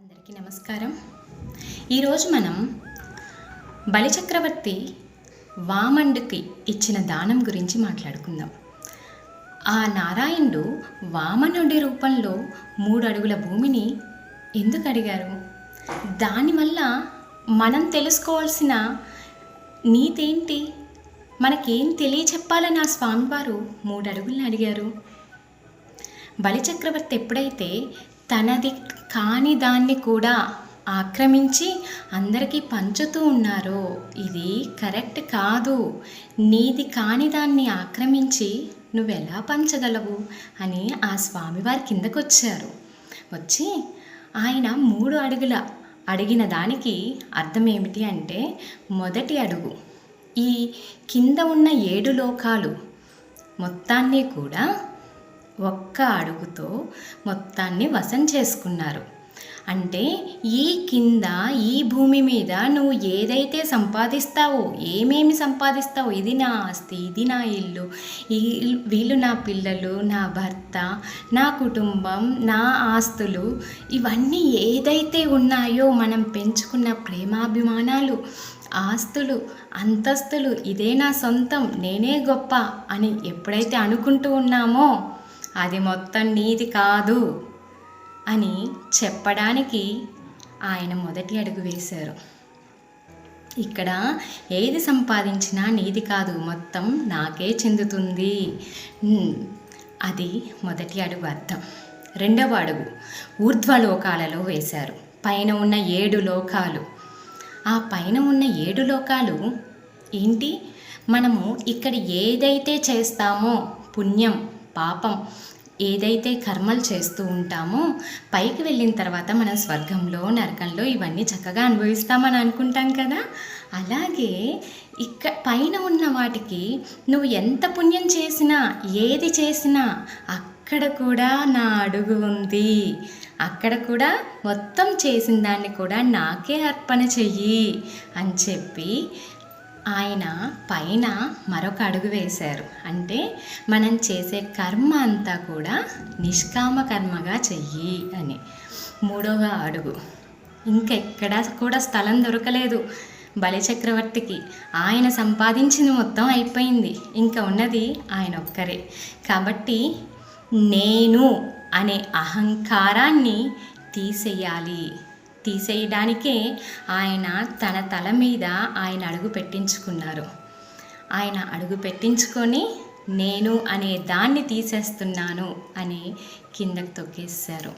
అందరికీ నమస్కారం. ఈరోజు మనం బలిచక్రవర్తి వామండుకి ఇచ్చిన దానం గురించి మాట్లాడుకుందాం. ఆ నారాయణుడు వామనుడి రూపంలో మూడు అడుగుల భూమిని ఎందుకు అడిగారు? దానివల్ల మనం తెలుసుకోవాల్సిన నీతేంటి? మనకేం తెలియచెప్పాలని ఆ స్వామివారు మూడు అడుగులను అడిగారు. బలిచక్రవర్తి ఎప్పుడైతే తనది కాని దాన్ని కూడా ఆక్రమించి అందరికీ పంచుతూ ఉన్నారో? ఇది కరెక్ట్ కాదు. నీది కాని దాన్ని ఆక్రమించి నువ్వెలా పంచగలవు? అని ఆ స్వామివారి కిందకొచ్చారు. వచ్చి ఆయన మూడు అడుగుల అడిగిన దానికి అర్థం ఏమిటి అంటే మొదటి అడుగు ఈ కింద ఉన్న ఏడు లోకాలు మొత్తాన్ని కూడా ఒక్క అడుగుతో మొత్తాన్ని వశం చేసుకున్నారు. అంటే ఈ కింద ఈ భూమి మీద నువ్వు ఏదైతే సంపాదిస్తావో ఏమేమి సంపాదిస్తావో ఇది నా ఆస్తి ఇది నా ఇల్లు ఈ వీళ్ళు నా పిల్లలు నా భర్త నా కుటుంబం నా ఆస్తులు ఇవన్నీ ఏదైతే ఉన్నాయో మనం పెంచుకున్న ప్రేమాభిమానాలు ఆస్తులు అంతస్తులు ఇదే నా సొంతం నేనే గొప్ప అని ఎప్పుడైతే అనుకుంటూ ఉన్నామో అది మొత్తం నీది కాదు అని చెప్పడానికి ఆయన మొదటి అడుగు వేశారు. ఇక్కడ ఏది సంపాదించినా నీది కాదు మొత్తం నాకే చెందుతుంది. అది మొదటి అడుగు అర్థం. రెండవ అడుగు ఊర్ధ్వలోకాలలో వేశారు. పైన ఉన్న ఏడు లోకాలు. ఆ పైన ఉన్న ఏడు లోకాలు ఏంటి? మనము ఇక్కడ ఏదైతే చేస్తామో పుణ్యం పాపం ఏదైతే కర్మలు చేస్తూ ఉంటామో పైకి వెళ్ళిన తర్వాత మనం స్వర్గంలో నరకంలో ఇవన్నీ చక్కగా అనుభవిస్తామని అనుకుంటాం కదా? అలాగే ఇక్క పైన ఉన్న వాటికి నువ్వు ఎంత పుణ్యం చేసినా ఏది చేసినా అక్కడ కూడా నా అడుగు ఉంది. అక్కడ కూడా మొత్తం చేసిన దాన్ని కూడా నాకే అర్పణ చెయ్యి అని చెప్పి ఆయన పైన మరొక అడుగు వేశారు. అంటే మనం చేసే కర్మ అంతా కూడా నిష్కామ కర్మగా చెయ్యి అని. మూడవ అడుగు. ఇంకెక్కడా కూడా స్థలం దొరకలేదు. బలిచక్రవర్తికి ఆయన సంపాదించింది మొత్తం అయిపోయింది. ఇంకా ఉన్నది ఆయన ఒక్కరే కాబట్టి నేను అనే అహంకారాన్ని తీసేయాలి. తీసేయడానికే ఆయన తన తల మీద ఆయన అడుగు పెట్టించుకున్నారు. ఆయన అడుగు పెట్టించుకొని నేను అనే దాన్ని తీసేస్తున్నాను అని కిందకు తొక్కేశారు.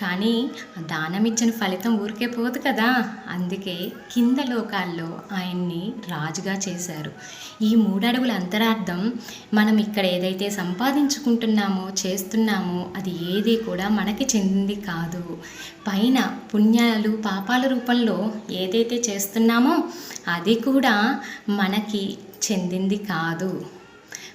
కానీ దానం ఇచ్చిన ఫలితం ఊరికే పోదు కదా. అందుకే కింద లోకాల్లో ఆయన్ని రాజుగా చేశారు. ఈ మూడడుగుల అంతరార్థం మనం ఇక్కడ ఏదైతే సంపాదించుకుంటున్నామో చేస్తున్నామో అది ఏది కూడా మనకి చెందింది కాదు. పైన పుణ్యాలు పాపాల రూపంలో ఏదైతే చేస్తున్నామో అది కూడా మనకి చెందింది కాదు.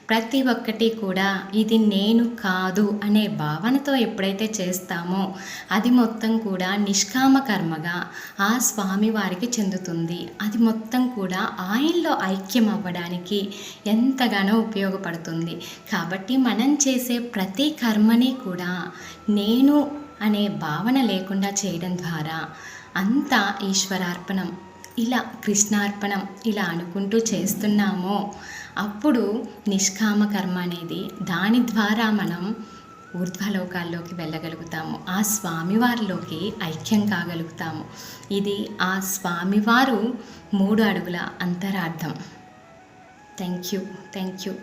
ప్రతి ఒక్కటి కూడా ఇది నేను కాదు అనే భావనతో ఎప్పుడైతే చేస్తామో అది మొత్తం కూడా నిష్కామ కర్మగా ఆ స్వామి వారికి చెందుతుంది. అది మొత్తం కూడా ఆయనలో ఐక్యం అవ్వడానికి ఎంతగానో ఉపయోగపడుతుంది. కాబట్టి మనం చేసే ప్రతి కర్మని కూడా నేను అనే భావన లేకుండా చేయడం ద్వారా అంతా ఈశ్వరార్పణం. ఇలా కృష్ణార్పణం ఇలా అనుకుంటూ చేస్తున్నామో అప్పుడు నిష్కామ కర్మ అనేది దాని ద్వారా మనం ఊర్ధ్వలోకాల్లోకి వెళ్ళగలుగుతాము. ఆ స్వామివారిలోకి ఐక్యం కాగలుగుతాము. ఇది ఆ స్వామివారు మూడు అడుగుల అంతరార్థం. Thank you thank you